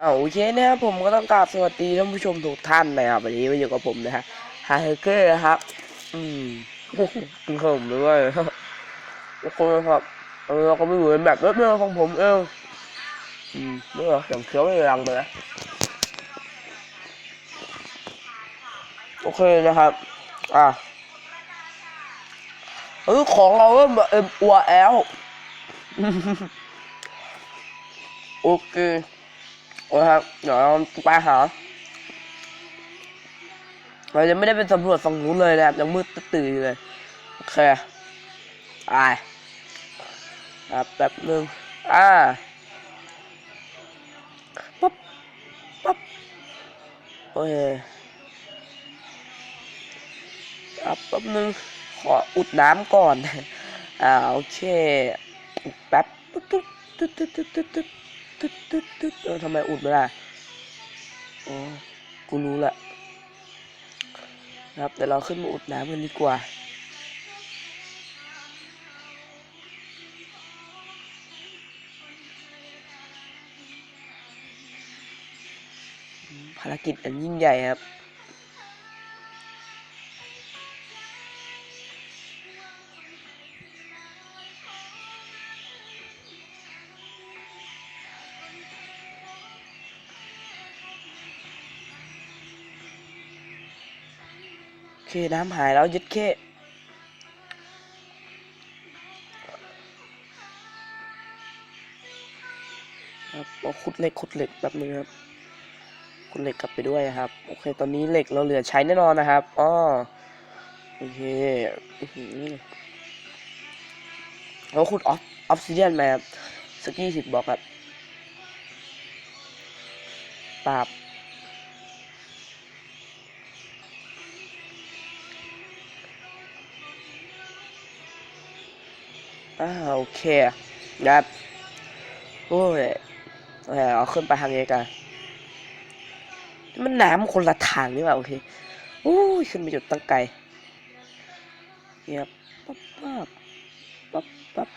เอาโอเคนะครับผมก็ต้องกราบสวัสดีท่านผู้ชมทุกท่านนะครับวันนี้มาอยู่กับผมนะฮะฮาเฮเกอร์นะครับ อืมผมด้วยทุกคนครับเออเราก็ไม่เหมือนแบบเมื่อของผมเองอืมเมื่ออย่างเคี้ยวไม่รังเลยนะโอเคนะครับ อะเออของเราเริ่มแบบเอ็มอัวแอลโอเค โอ้ครับ เดี๋ยวเราไปหา เราจะไม่ได้เป็นสำรวจฝั่งนู้นเลยนะครับ ยังมืดตื่นอยู่เลย โอเคไปครับแป๊บหนึ่งอ่าปั๊บปั๊บโอเคครับแป๊บหนึ่งขออุดน้ำก่อน อ่า โอเค แป๊บ ตุ๊ดตุ๊ดตุ๊ดตุ๊ดตุ๊ด ตึ๊ดตึ๊ดตึ๊ดเออทำไมอุดไม่ได้อ๋อกูรู้ละครับ แต่เราขึ้นมาอุดน้ำกันดีกว่า ภารกิจอันยิ่งใหญ่ครับ น้ำหายแล้วยึดเคครับเอาขุดเหล็กขุดเหล็กแบบนึงครับขุดเหล็กกลับไปด้วยครับ โอเค ตอนนี้เหล็กเราเหลือใช้แน่นอนนะครับอ้อโอเคเราขุดออฟออฟซิเดียนมาครับสกี้สิบบอกครับปราบ อ่าโอเคนะครับโอ้ยโอเอาขึ้นไปทางนี้กันมันน้ำคนละทางนี่หว่าโอเคโอ้ยขึ้นไปจุดตั้งไกลเนี่ยปั๊บปั๊บปั๊บปั๊บ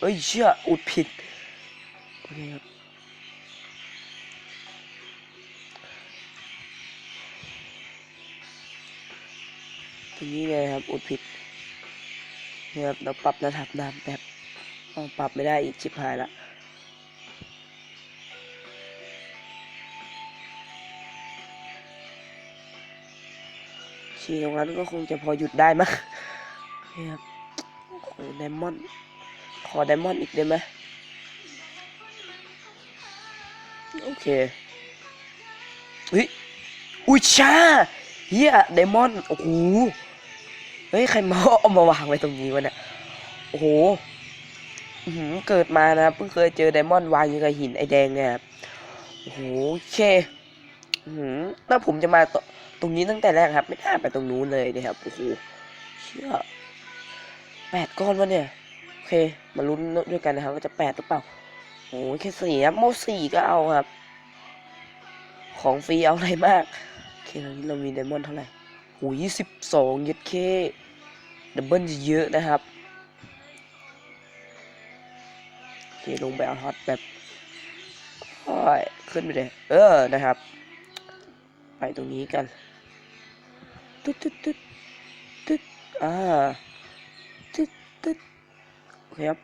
เอ้ยเชื่ออุดผิดโอเคครับ นี้เลยครับ อุดผิดนี่ครับเราปรับระดับน้ำแบบอ๋อปรับไม่ได้อีกชิบหายละชีตรงนั้นก็คงจะพอหยุดได้มั้งนี่ครับโอ้ไดมอนด์ขอไดมอนด์อีกได้ไหมโอเคเฮ้ยอุ้ยชาเฮียไดมอนด์โอ้โห เฮ้ยใครมาเอามาวางไว้ตรงนี้วะเนี่ยโอ้โหหือเกิดมานะเพิ่งเคยเจอไดมอนด์วางอยู่กับหินไอแดงเนี่ยครับโอ้โหเคหือถ้าผมจะมาต่อตรงนี้ตั้งแต่แรกครับ ไม่น่าไปตรงนู้นเลยนะครับโอ้โหเชื่อแปดก้อนวะเนี่ยโอเค มาลุ้นด้วยกันนะครับว่าจะแปดหรือเปล่าโอ้ยแค่สี่ครับโมสี่ก็เอาครับ ของฟรีเอาอะไรมากโอเคตอนนี้เรามีไดมอนด์เท่าไหร่ โอ้ยี่สิบสองยัดเคดับเบิลเยอะนะครับโอเคลงไปเอาฮอตแบบขึ้นไปเลย เออ นะครับ ไปตรงนี้กัน ตึ๊ดตึ๊ดตึ๊ดตึ๊ดอ่า ตึ๊ดตึ๊ดโอเคครับ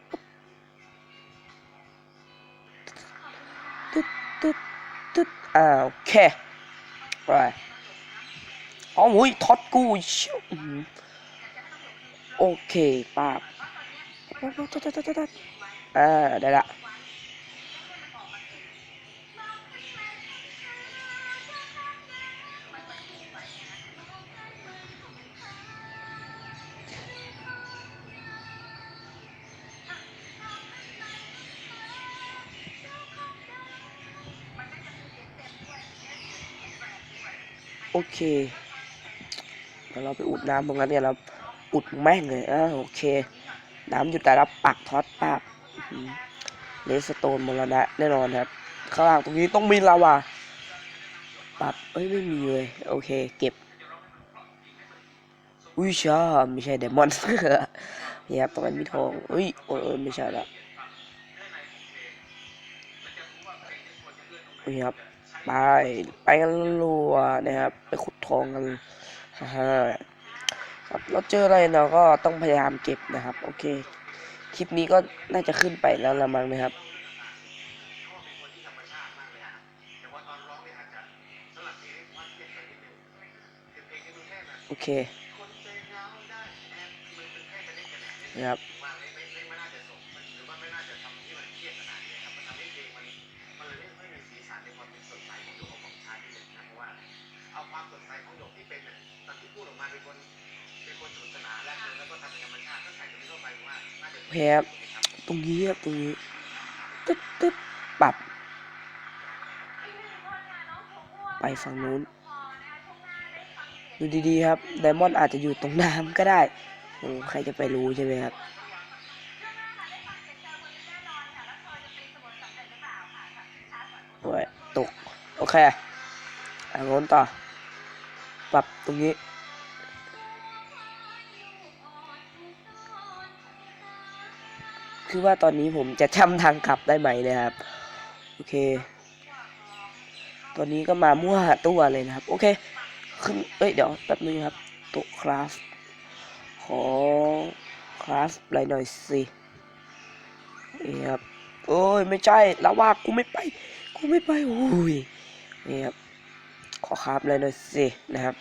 ตึ๊ดตึ๊ดตึ๊ดอ่า โอเค ไป อ๋อหุยท็อตกูโอเคป้าเออได้ละโอเค เราไปอุดน้ำตรงนั้นเนี่ยเราอุดแม่งเลยอ่าโอเค น้ำอยู่แต่เราปักท็อตปากเลสโตนมรณะแน่นอนครับ ข้างล่างตรงนี้ต้องมีลาวาปับเอ้ยไม่มีเลย โอเค เก็บอุ้ยชาไม่ใช่เดมอนเนี่ยครับตรงนั้นมีทองอุ้ยโอ้ยไม่ใช่ละนี่ครับไปไปกันรัวนะครับ ไปขุดทองกัน ครับเราเจออะไรเราก็ต้องพยายามเก็บนะครับ โอเค คลิปนี้ก็น่าจะขึ้นไปแล้วละมั้งนะครับโอเคนะครับ น่าจะโอเคครับตรงนี้ครับตรงนี้ตึ๊ดตึ๊ดปรับ ไปฝั่งนู้น ดูดีๆครับไดมอนด์อาจจะอยู่ตรงน้ำก็ได้โอ้ใครจะไปรู้ใช่ไหมครับโอ้ยตก โอเคอ่างโน้นต่อ ปรับตรงนี้ คือว่าตอนนี้ผมจะจำทางกลับได้ไหมเนะครับ โอเค ตอนนี้ก็มามั่วตัวเลยนะครับ โอเค ขึ้น เอ้ย เดี๋ยวแป๊บนึงครับโต๊ะคราฟ ขอคราฟอะไรหน่อยสินี่ครับโอ้ย ไม่ใช่แล้วว่ากูไม่ไป กูไม่ไปโอ้ยนี่ครับ ขอคราฟอะไรหน่อยสินะครับ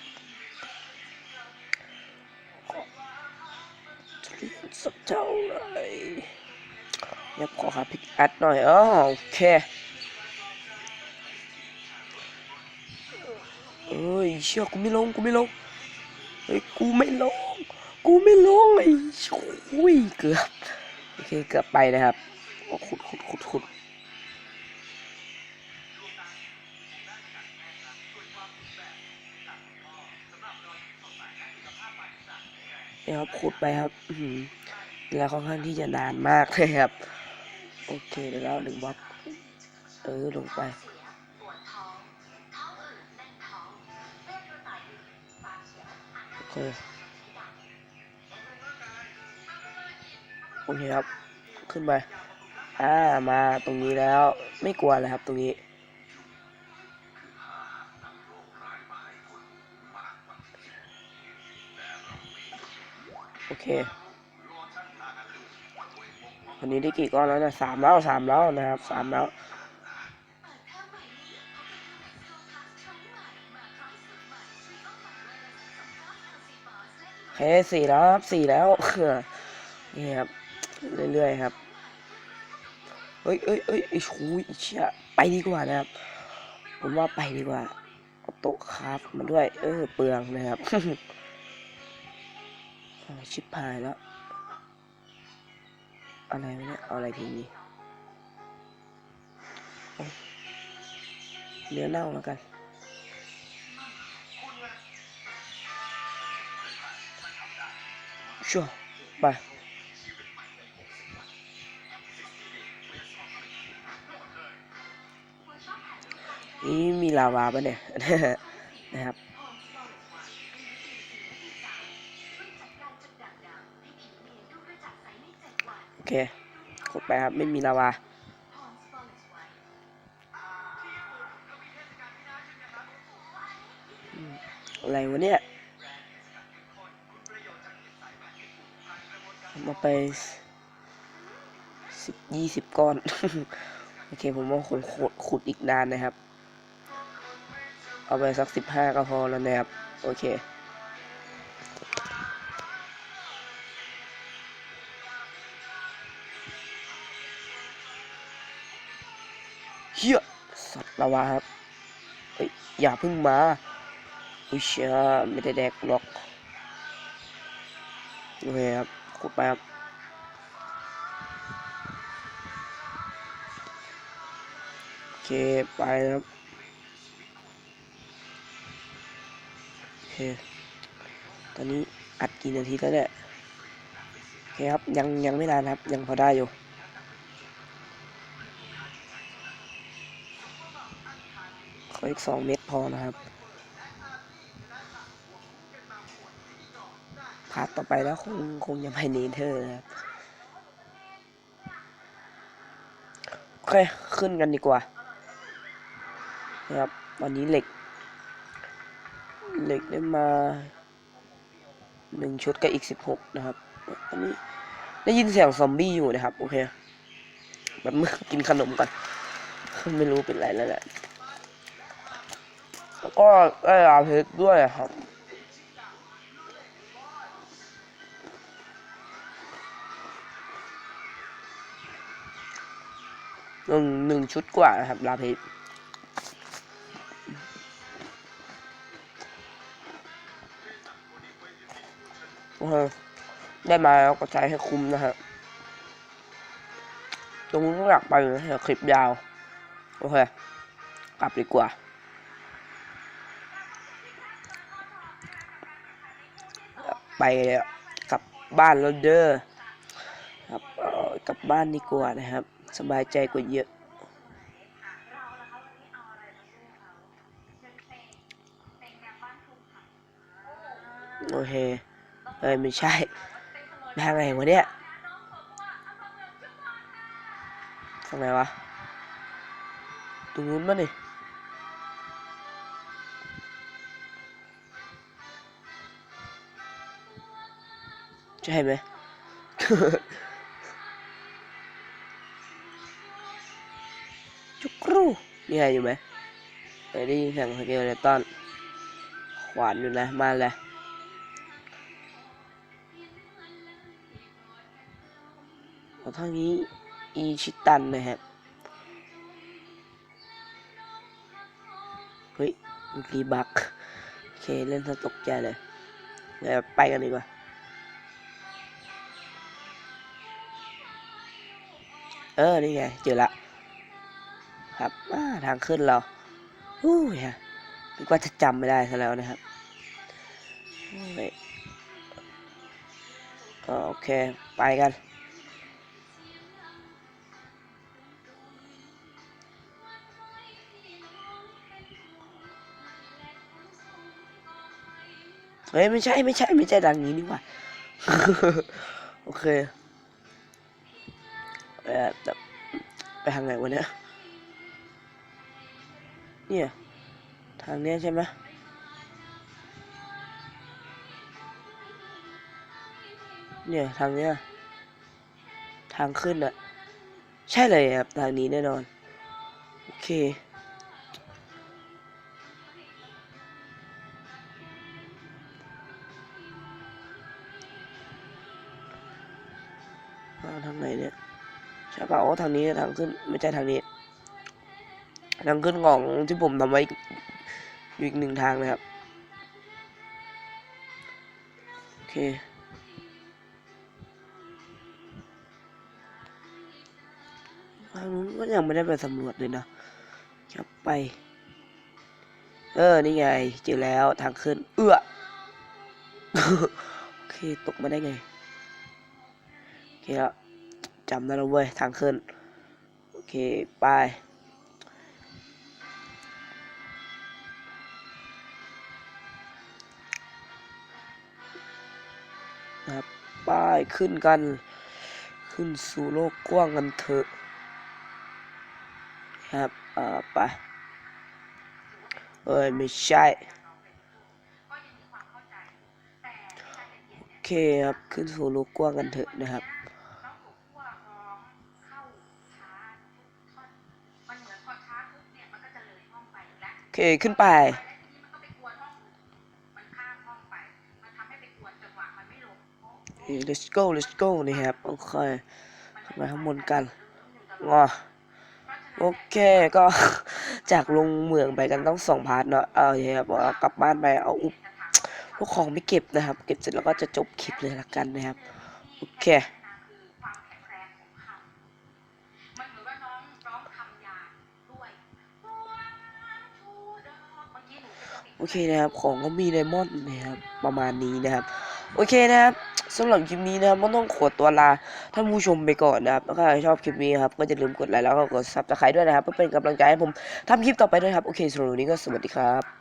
เรียนสักเท่าไหร่ ยับขอคราพิกแอดหน่อยอ๋อโอเคเอ้ยเชื่อกูไม่ลงกูไม่ลงเฮ้ยกูไม่ลง กูไม่ลงไอ้ชุยเกือบโอเคเกือบไปนะครับขุดขุดขุดขุดเนี่ยครับขุดไปครับอื้อหือแล้วค่อนข้างที่จะนานมากเลยครับ โอเคเดี๋ยวเราหนึ่งบล็อกเออลงไปโอเคโอเคครับ ขึ้นไปอ่ามาตรงนี้แล้วไม่กลัวเลยครับตรงนี้โอเค วันนี้ได้กี่ก้อนแล้วนะสามแล้วสามแล้วนะครับสามแล้วโอเคสี่แล้วครับสี่แล้วนี่ครับเรื่อยๆครับเอ้ยเอ้ยเอ้ยไอ้ชูไอ้เชี่ยไปดีกว่านะครับ ผมว่าไปดีกว่าเอาโต๊ะคราฟมาด้วย เออเปลืองนะครับชิบหายแล้ว อะไรวะเนี่ยเอาอะไรทีนี้เอาเนื้อเน่าแล้วกัน ชัวไปนี่มีลาวาปะเนี่ยนะครับ เคกดไปครับ ไม่มีลาวาอะไรวะเนี่ยมาไปสิบยี่สิบก้อน โอเค ผมว่าคงขุดขุดอีกนานนะครับ เอาไปสักสิบห้าก็พอแล้วนะครับ โอเค เฮียสัตว์ละวะครับเอ้ยอย่าเพิ่งมาอุ้ยเชื่อไม่ได้แดกหรอกโอเคครับขุดไปครับโอเคไปครับโอเคตอนนี้อัดกี่นาทีแล้วเนี่ยโอเคครับยังยังไม่นานครับ ยังพอได้อยู่ ขออีกสองเม็ดพอนะครับพาร์ทต่อไปแล้วคงคงยังไปเนเธอร์นะครับโอเคขึ้นกันดีกว่านะครับตอนนี้เหล็ก เหล็กได้มาหนึ่งชุดกับอีกสิบหกนะครับอันนี้ได้ยินเสียงซอมบี้อยู่นะครับ โอเคแบบเมื่อกินขนมก่อน ไม่รู้เป็นไรแล้วแหละ แล้วก็ได้ลาเพชรด้วยครับหนึ่งหนึ่งชุดกว่านะครับลาเพชรโอเคได้มาแล้วก็ใช้ให้คุ้มนะฮะตรงนี้ก็อยากไปอยู่นะคลิปยาว โอเค กลับดีกว่า กลับบ้านแล้วเด้อครับกลับบ้านดีกว่านะครับ สบายใจกว่าเยอะโอเคเอ้ยไม่ใช่ทางไหนวะเนี่ยทางไหนวะตรงนู้นมั้นี่ ใช่ไหมจุกรูนี่ไงอยู่ไหมเอ้ยได้ยินเสียงสเกลเลตันขวานอยู่นะมาเลยเอาทางนี้อีชิตันนะครับ เฮ้ยเมื่อกี้บักโอเค เล่นซะตกใจเลยเดี๋ยวไปกันดีกว่า เออ นี่ไง เจอละ ครับาทางขึ้นเราอู้ยฮะนึกว่าจะจำไม่ได้ซะแล้วนะครับโอ้ยโอเค ไปกัน เฮ้ย ไม่ใช่ ไม่ใช่ ไม่ใช่ดังนี้นี่หว่า โอเค แบบไปทางไหนวะเนี่ย เนี่ย ทางเนี้ยใช่ไหมเนี่ย ทางเนี้ย ทางขึ้นอะใช่เลยครับ ทางนี้แน่นอน โอเค ใช่ป่าวว่าทางนี้ทางขึ้นไม่ใช่ทางนี้ ทางขึ้นของที่ผมทำไว้อยู่อีกหนึ่งทางนะครับ โอเคทางนู้นก็ยังไม่ได้ไปสำรวจเลยนะครับไป เออ นี่ไงเจอแล้วทางขึ้น เอื้อโอเค ตกมาได้ไง โอเคแล้ว จำได้แล้วเว้ยทางขึ้น โอเค ไปนะครับไปขึ้นกัน ขึ้นสู่โลกกว้างกันเถอะครับเอ่อไปเอ้ยไม่ใช่โอเคครับ ขึ้นสู่โลกกว้างกันเถอะนะครับ เคขึ้นไปเอ้ย let's go let's go นะครับ โอเคขึ้นไปข้างบนกันงอโอเคก็จากลงเมืองไปกันต้องสองพาร์ทเนาะเอาเคครับเอากลับบ้านไปเอาอุปพวกของไม่เก็บนะครับ เก็บเสร็จแล้วก็จะจบคลิปเลยละกันนะครับ โอเค โอเคนะครับ ของก็มีไดมอนด์นะครับ ประมาณนี้นะครับ โอเคนะครับสำหรับคลิปนี้นะครับก็ต้องขอตัวลาท่านผู้ชมไปก่อนนะครับถ้าใครชอบคลิปนี้ครับก็อย่าลืมกดไลค์แล้วก็กดซับสไครต์ด้วยนะครับเพื่อเป็นกำลังใจให้ผมทำคลิปต่อไปด้วยครับ โอเคสำหรับวันนี้ก็สวัสดีครับ